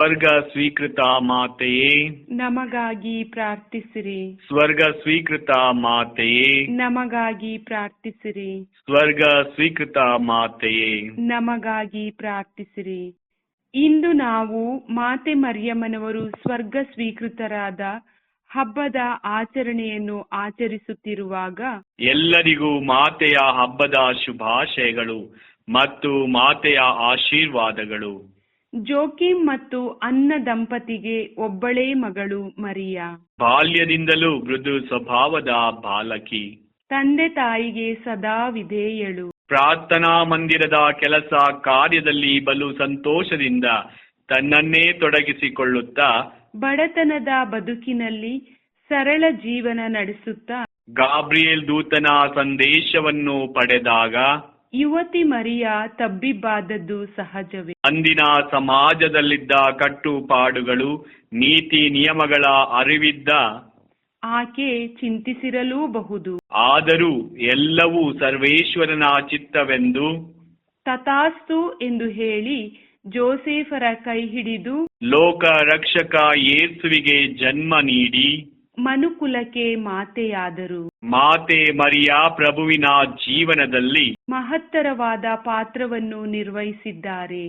ಸ್ವರ್ಗ ಸ್ವೀಕೃತ ಮಾತೆಯೇ. ನಮಗಾಗಿ ಪ್ರಾರ್ಥಿಸಿರಿ. ಸ್ವರ್ಗ ಸ್ವೀಕೃತ ಮಾತೆಯೇ. ನಮಗಾಗಿ ಪ್ರಾರ್ಥಿಸಿರಿ. ಸ್ವರ್ಗ ಸ್ವೀಕೃತ ಮಾತೆಯೇ. ನಮಗಾಗಿ ಪ್ರಾರ್ಥಿಸಿರಿ. ಇಂದು ನಾವು ಮಾತೆ ಮರಿಯಮ್ಮನವರು ಸ್ವರ್ಗ ಸ್ವೀಕೃತರಾದ ಹಬ್ಬದ ಆಚರಣೆಯನ್ನು ಆಚರಿಸುತ್ತಿರುವಾಗ ಎಲ್ಲರಿಗೂ ಮಾತೆಯ ಹಬ್ಬದ ಶುಭಾಶಯಗಳು ಮತ್ತು ಮಾತೆಯ ಆಶೀರ್ವಾದಗಳು. ಜೋಕಿಮ್ ಮತ್ತು ಅನ್ನ ದಂಪತಿಗೆ ಒಬ್ಬಳೇ ಮಗಳು ಮರಿಯ. ಬಾಲ್ಯದಿಂದಲೂ ಮೃದು ಸ್ವಭಾವದ ಬಾಲಕಿ. ತಂದೆ ತಾಯಿಗೆ ಸದಾ ವಿಧೇಯಳು. ಪ್ರಾರ್ಥನಾ ಮಂದಿರದ ಕೆಲಸ ಕಾರ್ಯದಲ್ಲಿ ಬಲು ಸಂತೋಷದಿಂದ ತನ್ನನ್ನೇ ತೊಡಗಿಸಿಕೊಳ್ಳುತ್ತಾ ಬಡತನದ ಬದುಕಿನಲ್ಲಿ ಸರಳ ಜೀವನ ನಡೆಸುತ್ತಾ ಗಾಬ್ರಿಯೇಲ್ ದೂತನ ಸಂದೇಶವನ್ನು ಪಡೆದಾಗ ಯುವತಿ ಮರಿಯಾ ತಬ್ಬಿಬ್ಬಾದದ್ದು ಸಹಜವೇ. ಅಂದಿನ ಸಮಾಜದಲ್ಲಿದ್ದ ಕಟ್ಟುಪಾಡುಗಳು ನೀತಿ ನಿಯಮಗಳ ಅರಿವಿದ್ದ ಆಕೆ ಚಿಂತಿಸಿರಲೂಬಹುದು. ಆದರೂ ಎಲ್ಲವೂ ಸರ್ವೇಶ್ವರನ ಚಿತ್ತವೆಂದು ತಥಾಸ್ತು ಎಂದು ಹೇಳಿ ಜೋಸೇಫರ ಕೈ ಹಿಡಿದು ಲೋಕ ರಕ್ಷಕ ಯೇಸುವಿಗೆ ಜನ್ಮ ನೀಡಿ ಮನುಕುಲಕ್ಕೆ ಮಾತೆಯಾದರು. ಮಾತೆ ಮರಿಯಾ ಪ್ರಭುವಿನ ಜೀವನದಲ್ಲಿ ಮಹತ್ತರವಾದ ಪಾತ್ರವನ್ನು ನಿರ್ವಹಿಸಿದ್ದಾರೆ.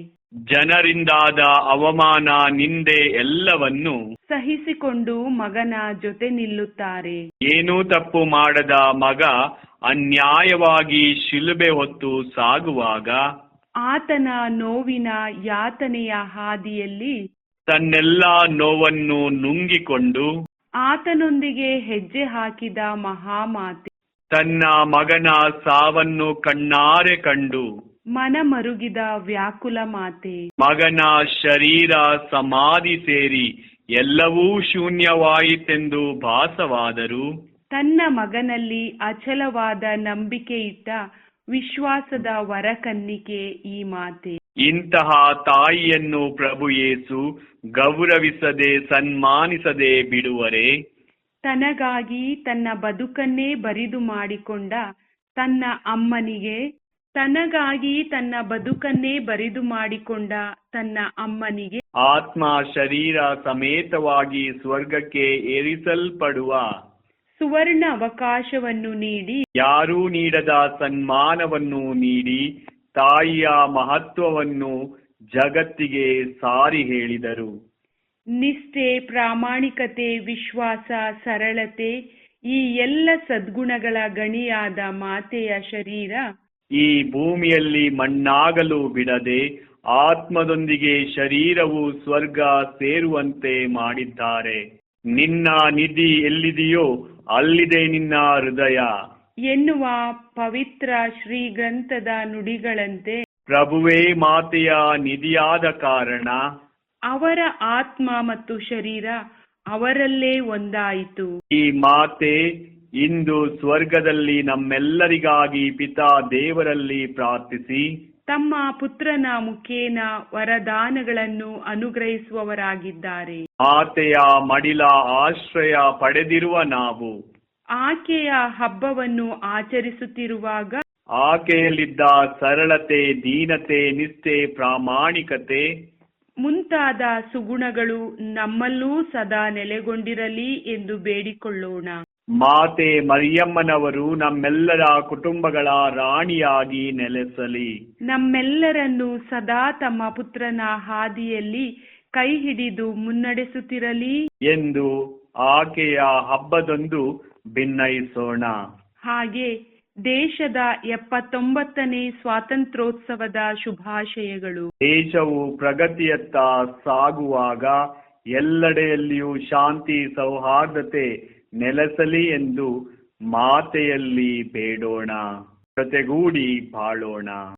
ಜನರಿಂದಾದ ಅವಮಾನ ನಿಂದೆ ಎಲ್ಲವನ್ನು ಸಹಿಸಿಕೊಂಡು ಮಗನ ಜೊತೆ ನಿಲ್ಲುತ್ತಾರೆ. ಏನೂ ತಪ್ಪು ಮಾಡದ ಮಗ ಅನ್ಯಾಯವಾಗಿ ಶಿಲುಬೆ ಹೊತ್ತು ಸಾಗುವಾಗ ಆತನ ನೋವಿನ ಯಾತನೆಯ ಹಾದಿಯಲ್ಲಿ ತನ್ನೆಲ್ಲ ನೋವನ್ನು ನುಂಗಿಕೊಂಡು ಆತನೊಂದಿಗೆ ಹೆಜ್ಜೆ ಹಾಕಿದ ಮಹಾಮಾತೆ ತನ್ನ ಮಗನ ಸಾವನ್ನು ಕಣ್ಣಾರೆ ಕಂಡು. ಮನಮರುಗಿದ ವ್ಯಾಕುಲ ಮಾತೆ ಮಗನ ಶರೀರ ಸಮಾಧಿ ಸೇರಿ ಎಲ್ಲವೂ ಶೂನ್ಯವಾಯಿತೆಂದು ಭಾಸವಾದರು. ತನ್ನ ಮಗನಲ್ಲಿ ಅಚಲವಾದ ನಂಬಿಕೆ ಇಟ್ಟ ವಿಶ್ವಾಸದ ವರಕನ್ನಿಕೆ ಈ ಮಾತೆ. ಇಂತಹ ತಾಯಿಯನ್ನು ಪ್ರಭು ಯೇಸು ಗೌರವಿಸದೆ ಸನ್ಮಾನಿಸದೆ ಬಿಡುವರೆ? ತನಗಾಗಿ ತನ್ನ ಬದುಕನ್ನೇ ಬರಿದು ಮಾಡಿಕೊಂಡ ತನ್ನ ಅಮ್ಮನಿಗೆ ತನಗಾಗಿ ತನ್ನ ಬದುಕನ್ನೇ ಬರಿದು ಮಾಡಿಕೊಂಡ ತನ್ನ ಅಮ್ಮನಿಗೆ ಆತ್ಮ ಶರೀರ ಸಮೇತವಾಗಿ ಸ್ವರ್ಗಕ್ಕೆ ಏರಿಸಲ್ಪಡುವ. ಸುವರ್ಣ ಅವಕಾಶವನ್ನು ನೀಡಿ ಯಾರೂ ನೀಡದ ಸನ್ಮಾನವನ್ನು ನೀಡಿ ತಾಯಿಯ ಮಹತ್ವವನ್ನು ಜಗತ್ತಿಗೆ ಸಾರಿ ಹೇಳಿದರು. ನಿಷ್ಠೆ ಪ್ರಾಮಾಣಿಕತೆ ವಿಶ್ವಾಸ ಸರಳತೆ ಈ ಎಲ್ಲ ಸದ್ಗುಣಗಳ ಗಣಿಯಾದ ಮಾತೆಯ ಶರೀರ. ಈ ಭೂಮಿಯಲ್ಲಿ ಮಣ್ಣಾಗಲು ಬಿಡದೆ ಆತ್ಮದೊಂದಿಗೆ ಶರೀರವು ಸ್ವರ್ಗ ಸೇರುವಂತೆ ಮಾಡಿದ್ದಾರೆ. ನಿನ್ನ ನಿಧಿ ಎಲ್ಲಿದೆಯೋ ಅಲ್ಲಿದೆ ನಿನ್ನ ಹೃದಯ. ಎನ್ನುವ ಪವಿತ್ರ ಶ್ರೀ ಗ್ರಂಥದ ನುಡಿಗಳಂತೆ ಪ್ರಭುವೇ ಮಾತೆಯ ನಿಧಿಯಾದ ಕಾರಣ ಅವರ ಆತ್ಮ ಮತ್ತು ಶರೀರ ಅವರಲ್ಲೇ ಒಂದಾಯಿತು. ಈ ಮಾತೆ ಇಂದು ಸ್ವರ್ಗದಲ್ಲಿ ನಮ್ಮೆಲ್ಲರಿಗಾಗಿ ಪಿತಾ ದೇವರಲ್ಲಿ ಪ್ರಾರ್ಥಿಸಿ. ತಮ್ಮ ಪುತ್ರನ ಮುಖೇನ ವರದಾನಗಳನ್ನು ಅನುಗ್ರಹಿಸುವವರಾಗಿದ್ದಾರೆ. ಮಾತೆಯ ಮಡಿಲ ಆಶ್ರಯ ಪಡೆದಿರುವ ನಾವು. ಆಕೆಯ ಹಬ್ಬವನ್ನು ಆಚರಿಸುತ್ತಿರುವಾಗ ಆಕೆಯಲ್ಲಿದ್ದ ಸರಳತೆ ದೀನತೆ ನಿಷ್ಠೆ ಪ್ರಾಮಾಣಿಕತೆ ಮುಂತಾದ ಸುಗುಣಗಳು ನಮ್ಮಲ್ಲೂ ಸದಾ ನೆಲೆಗೊಂಡಿರಲಿ ಎಂದು ಬೇಡಿಕೊಳ್ಳೋಣ. ಮಾತೆ ಮರಿಯಮ್ಮನವರು ನಮ್ಮೆಲ್ಲರ ಕುಟುಂಬಗಳ ರಾಣಿಯಾಗಿ ನೆಲೆಸಲಿ. ನಮ್ಮೆಲ್ಲರನ್ನು ಸದಾ ತಮ್ಮ ಪುತ್ರನ ಹಾದಿಯಲ್ಲಿ ಕೈ ಹಿಡಿದು ಮುನ್ನಡೆಸುತ್ತಿರಲಿ. ಎಂದು ಆಕೆಯ ಹಬ್ಬದೊಂದು ಭಿನ್ನಯಿಸೋಣ ಹಾಗೆ ದೇಶದ ಎಪ್ಪತ್ತೊಂಬತ್ತನೇ ಸ್ವಾತಂತ್ರ್ಯೋತ್ಸವದ ಶುಭಾಶಯಗಳು. ದೇಶವು ಪ್ರಗತಿಯತ್ತ ಸಾಗುವಾಗ ಎಲ್ಲೆಡೆಯಲ್ಲಿಯೂ ಶಾಂತಿ ಸೌಹಾರ್ದತೆ ನೆಲೆಸಲಿ ಎಂದು ಮಾತೆಯಲ್ಲಿ ಬೇಡೋಣ. ಜೊತೆಗೂಡಿ ಬಾಳೋಣ.